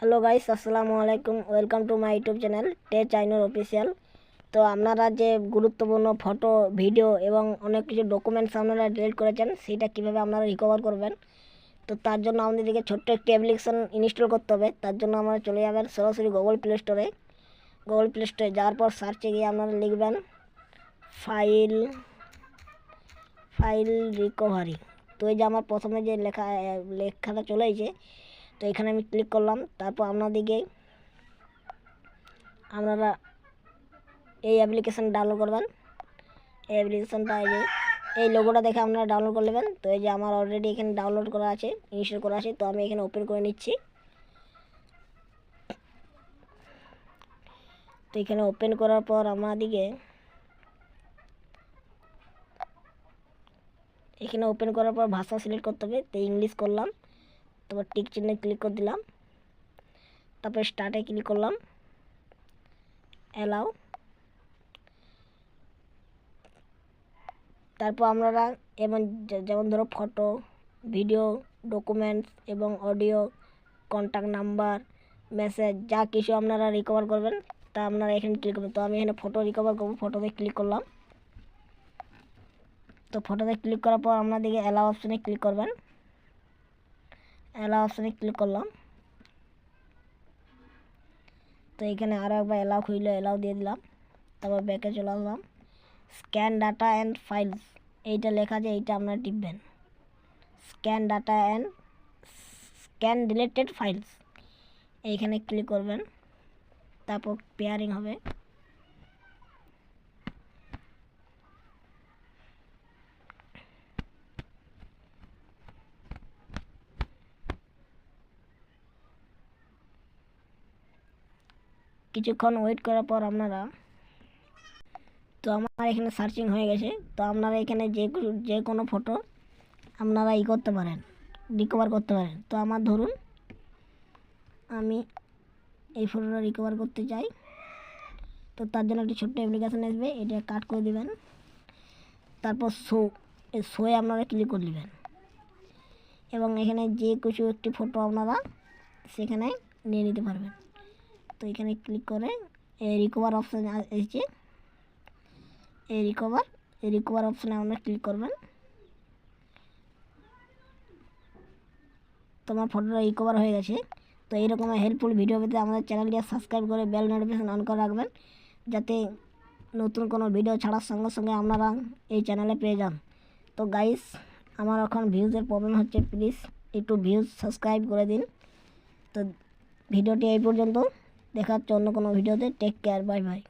Hello guys আসসালামু আলাইকুম welcome to my YouTube channel টে চাইনোর অফিসিয়াল তো আপনারা যে গুরুত্বপূর্ণ ফটো ভিডিও এবং অনেক কিছু ডকুমেন্টস আপনারা ডিলিট করেছেন, সেটা কীভাবে আপনারা রিকভার করবেন? তো তার জন্য আমাদেরকে ছোট্ট একটি অ্যাপ্লিকেশন ইনস্টল করতে হবে। তার জন্য আপনারা চলে যাবেন সরাসরি গুগল প্লে স্টোরে গুগল প্লে স্টোরে যাওয়ার পর সার্চে গিয়ে আপনারা লিখবেন ফাইল ফাইল রিকভারি তো এই যে আমার প্রথমে যে লেখা লেখাটা চলে এসেছে তো এখানে আমি ক্লিক করলাম, তারপর আপনাদিকে আপনারা এই অ্যাপ্লিকেশান ডাউনলোড করবেন। এই অ্যাপ্লিকেশানটা এই যে, এই লোগোটা দেখে আপনারা ডাউনলোড করে নেবেন। তো এই যে আমার অলরেডি এখানে ডাউনলোড করা আছে ইনস্টল করা আছে, তো আমি এখানে ওপেন করে নিচ্ছি। তো এখানে ওপেন করার পর আমাদিকে এখানে ওপেন করার পর ভাষা সিলেক্ট করতে হবে। তো ইংলিশ করলাম। তারপর টিক চিহ্নে ক্লিক করে দিলাম। তারপর স্টার্টে ক্লিক করলাম। অ্যালাউ তারপর আপনারা এবং যেমন ধরো ফটো ভিডিও ডকুমেন্টস এবং অডিও কন্ট্যাক্ট নাম্বার মেসেজ যা কিছু আপনারা রিকভার করবেন, তা আপনারা এখানে ক্লিক করবেন। তো আমি এখানে ফটো রিকভার করব ফটোতে ক্লিক করলাম। তো ফটোতে ক্লিক করার পর আপনাদেরকে অ্যালাউ অপশানে ক্লিক করবেন। অ্যালাউ অপশানে ক্লিক করলাম। তো এখানে আরও একবার অ্যালাউ খুললে অ্যালাউ দিয়ে দিলাম। তারপর ব্যাকে চলে আসলাম। স্ক্যান ডাটা অ্যান্ড ফাইলস এইটা লেখা আছে এইটা আপনারা টিপবেন। Scan data and scan deleted files এইখানে ক্লিক করবেন। তারপর পেয়ারিং হবে। কিছুক্ষণ ওয়েট করার পর আপনারা, তো আমার এখানে সার্চিং হয়ে গেছে। তো আপনারা এখানে যে যে কোনো ফটো আপনারা ই করতে পারেন রিকভার করতে পারেন। তো আমার ধরুন, আমি এই ফটোটা রিকভার করতে চাই। তো তার জন্য একটি ছোট্ট অ্যাপ্লিকেশান আসবে, এটা কাট করে দিবেন। তারপর শো এই শোয়ে আপনারা ক্লিক করে নেবেন এবং এখানে যে কিছু একটি ফটো আপনারা সেখানে নিয়ে নিতে পারবেন। তো এখানে ক্লিক করে রিকভার অপশান এসেছে। এই রিকভার এই রিকভার অপশানে আপনারা ক্লিক করবেন। তোমার ফটোটা রিকভার হয়ে গেছে। তো এইরকম হেল্পফুল ভিডিও পেতে আমাদের চ্যানেলটি সাবস্ক্রাইব করে বেল নোটিফিকেশন অন করে রাখবেন, যাতে নতুন কোনো ভিডিও ছাড়ার সঙ্গে সঙ্গে আপনারা এই চ্যানেলে পেয়ে যান। তো গাইস আমার এখন ভিউজের প্রবলেম হচ্ছে প্লিজ একটু ভিউজ সাবস্ক্রাইব করে দিন। তো ভিডিওটি এই পর্যন্ত। দেখা হচ্ছে অন্য কোনো ভিডিওতে টেক কেয়ার বাই বাই